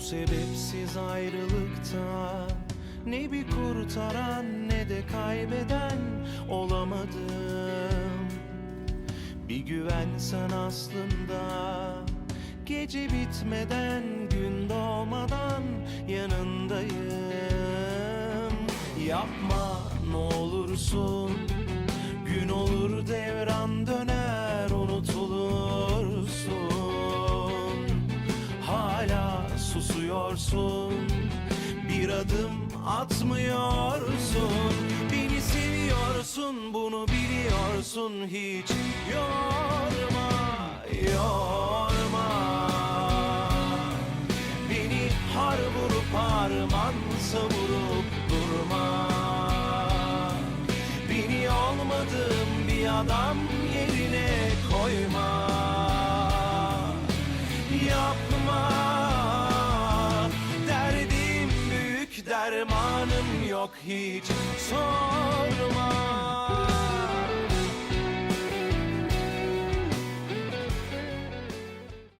sebepsiz ayrılıkta Ne bir kurtaran ne de kaybeden olamadım. Bir güvensen aslında Gece bitmeden gün doğmadan yanındayım. Yapma ne olursun susuyorsun. Bir adım atmıyorsun. Beni seviyorsun bunu biliyorsun. Hiç yorma yorma. Beni har vurup harman savurup durma. Beni olmadığım bir adam yerine koyma. Yapma dermanım yok hiç. Sorma